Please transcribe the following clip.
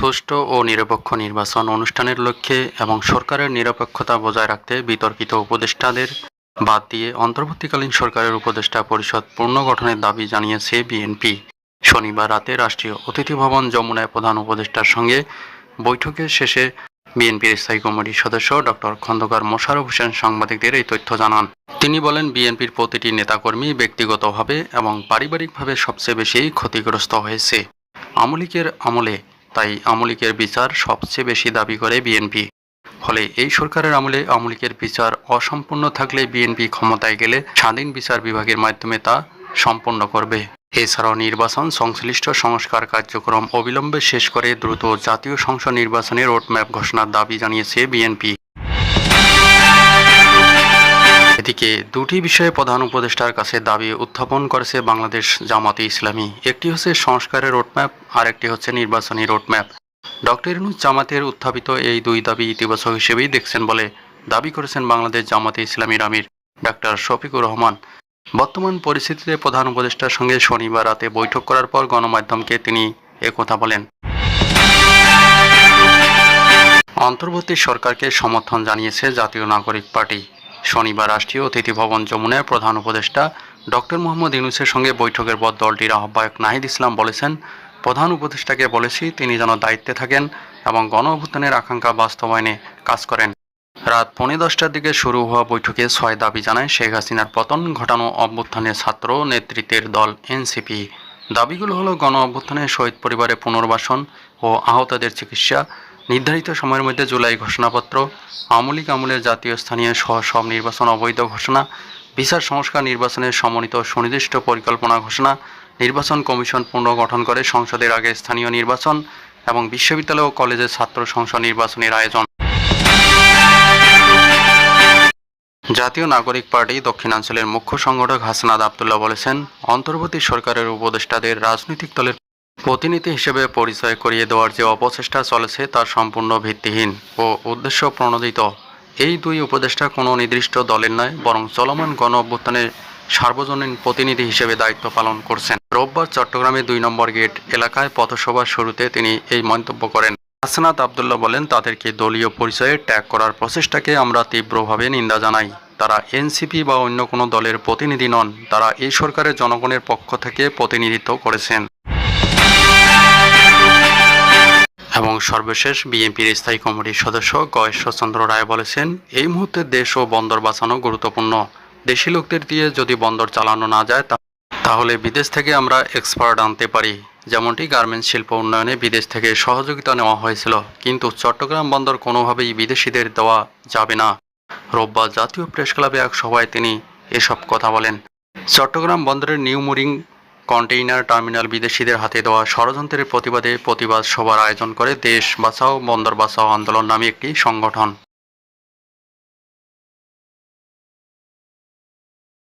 সুষ্ঠু ও নিরপেক্ষ নির্বাচন অনুষ্ঠানের লক্ষ্যে এবং সরকারের নিরপেক্ষতা বজায় রাখতে বিতর্কিত উপদেষ্টাদের বাদ দিয়ে অন্তর্বর্তীকালীন সরকারের উপদেষ্টা পরিষদ পুনর্গঠনের দাবি জানিয়েছে বিএনপি। শনিবার রাতে রাষ্ট্রীয় অতিথি ভবন যমুনায় প্রধান উপদেষ্টার সঙ্গে বৈঠকের শেষে বিএনপির স্থায়ী কমিটির সদস্য ডক্টর খন্দকার মোশারফ হোসেন সাংবাদিকদের এই তথ্য জানান। তিনি বলেন, বিএনপির প্রতিটি নেতাকর্মী ব্যক্তিগতভাবে এবং পারিবারিকভাবে সবচেয়ে বেশি ক্ষতিগ্রস্ত হয়েছে। আমলিকের আমলে তাই আমলিকের বিচার সবচেয়ে বেশি দাবি করে বিএনপি। ফলে এই সরকারের আমলে আমলিকের বিচার অসম্পূর্ণ থাকলে বিএনপি ক্ষমতায় গেলে স্বাধীন বিচার বিভাগের মাধ্যমে তা সম্পন্ন করবে। এছাড়াও নির্বাচন সংশ্লিষ্ট সংস্কার কার্যক্রম অবিলম্বে শেষ করে দ্রুত জাতীয় সংসদ নির্বাচনের রোডম্যাপ ঘোষণার দাবি জানিয়েছে বিএনপি। এদিকে দুটি বিষয়ে প্রধান উপদেষ্টার কাছে দাবি উত্থাপন করেছে বাংলাদেশ জামাতে ইসলামী। একটি হচ্ছে সংস্কারের রোডম্যাপ আর একটি হচ্ছে নির্বাচনী রোডম্যাপ। ডক্টর ইনুজ জামাতের উত্থাপিত এই দুই দাবি ইতিবাচক হিসেবেই দেখছেন বলে দাবি করেছেন বাংলাদেশ জামাতে ইসলামীর আমির ডাক্তার শফিকুর রহমান। বর্তমান পরিস্থিতিতে প্রধান উপদেষ্টার সঙ্গে শনিবার রাতে বৈঠক করার পর গণমাধ্যমকে তিনি একথা বলেন। অন্তর্বর্তী সরকারকে সমর্থন জানিয়েছে জাতীয় নাগরিক পার্টি। শনিবার রাষ্ট্রীয় অতিথি ভবন যমুনায় প্রধান উপদেষ্টা ডক্টর মোহাম্মদ ইউনুসের সঙ্গে বৈঠকের পর দলটির আহ্বায়ক নাহিদ ইসলাম বলেছেন, প্রধান উপদেষ্টাকে বলেছি তিনি যেন দায়িত্বে থাকেন এবং গণ অভ্যুত্থানের আকাঙ্ক্ষা বাস্তবায়নে কাজ করেন। রাত পৌনে দশটার দিকে শুরু হওয়া বৈঠকে ছয় দাবি জানায় শেখ হাসিনার পতন ঘটানো অভ্যুত্থানের ছাত্র নেতৃত্বের দল এনসিপি। দাবিগুলো হলো গণ অভ্যুত্থানের শহীদ পরিবারে পুনর্বাসন ও আহতদের চিকিৎসা নির্ধারিত সময়ের মধ্যে জুলাই ঘোষণাপত্র আমলিক আমলের জাতীয় স্থানীয় সহ সব নির্বাচন অবৈধ ঘোষণা, বিচার সংস্কার নির্বাচনের সমন্বিত সুনির্দিষ্ট পরিকল্পনা ঘোষণা, নির্বাচন কমিশন পুনর্গঠন করে সংসদের আগে স্থানীয় নির্বাচন এবং বিশ্ববিদ্যালয় ও কলেজের ছাত্র সংসদ নির্বাচনের আয়োজন। জাতীয় নাগরিক পার্টি দক্ষিণাঞ্চলের মুখ্য সংগঠক হাসনাদ আবদুল্লাহ বলেছেন, অন্তর্বর্তী সরকারের উপদেষ্টাদের রাজনৈতিক দলের প্রতিনিধি হিসেবে পরিচয় করিয়ে দেওয়ার যে অপচেষ্টা চলেছে তা সম্পূর্ণ ভিত্তিহীন ও উদ্দেশ্য প্রণোদিত। এই দুই উপদেষ্টা কোনো নির্দিষ্ট দলের নয়, বরং চলমান গণ অভ্যুত্থানের সার্বজনীন প্রতিনিধি হিসেবে দায়িত্ব পালন করছেন। রোববার চট্টগ্রামে দুই নম্বর গেট এলাকায় পথসভার শুরুতে তিনি এই মন্তব্য করেন। হাসনাত আবদুল্লাহ বলেন, তাদেরকে দলীয় পরিচয়ে ট্যাগ করার প্রচেষ্টাকে আমরা তীব্রভাবে নিন্দা জানাই। তারা এনসিপি বা অন্য কোনো দলের প্রতিনিধি নন। তারা এই সরকারের জনগণের পক্ষ থেকে প্রতিনিধিত্ব করেছেন। এবং সর্বশেষ বিএনপির স্থায়ী কমিটির সদস্য গয়েশ্বরচন্দ্র রায় বলেছেন, এই মুহূর্তে দেশ ও বন্দর বাঁচানো গুরুত্বপূর্ণ। দেশি লোকদের দিয়ে যদি বন্দর চালানো না যায় তাহলে বিদেশ থেকে আমরা এক্সপার্ট আনতে পারি। যেমনটি গার্মেন্টস শিল্প উন্নয়নে বিদেশ থেকে সহযোগিতা নেওয়া হয়েছিল, কিন্তু চট্টগ্রাম বন্দর কোনোভাবেই বিদেশিদের দেওয়া যাবে না। রোববার জাতীয় প্রেস ক্লাবে এক সভায় তিনি এসব কথা বলেন। চট্টগ্রাম বন্দরের নিউ মুরিং কন্টেইনার টার্মিনাল বিদেশিদের হাতে দেওয়া ষড়যন্ত্রের প্রতিবাদে প্রতিবাদ সভার আয়োজন করে দেশ বাঁচাও, বন্দর বাঁচাও আন্দোলন নামে একটি সংগঠন।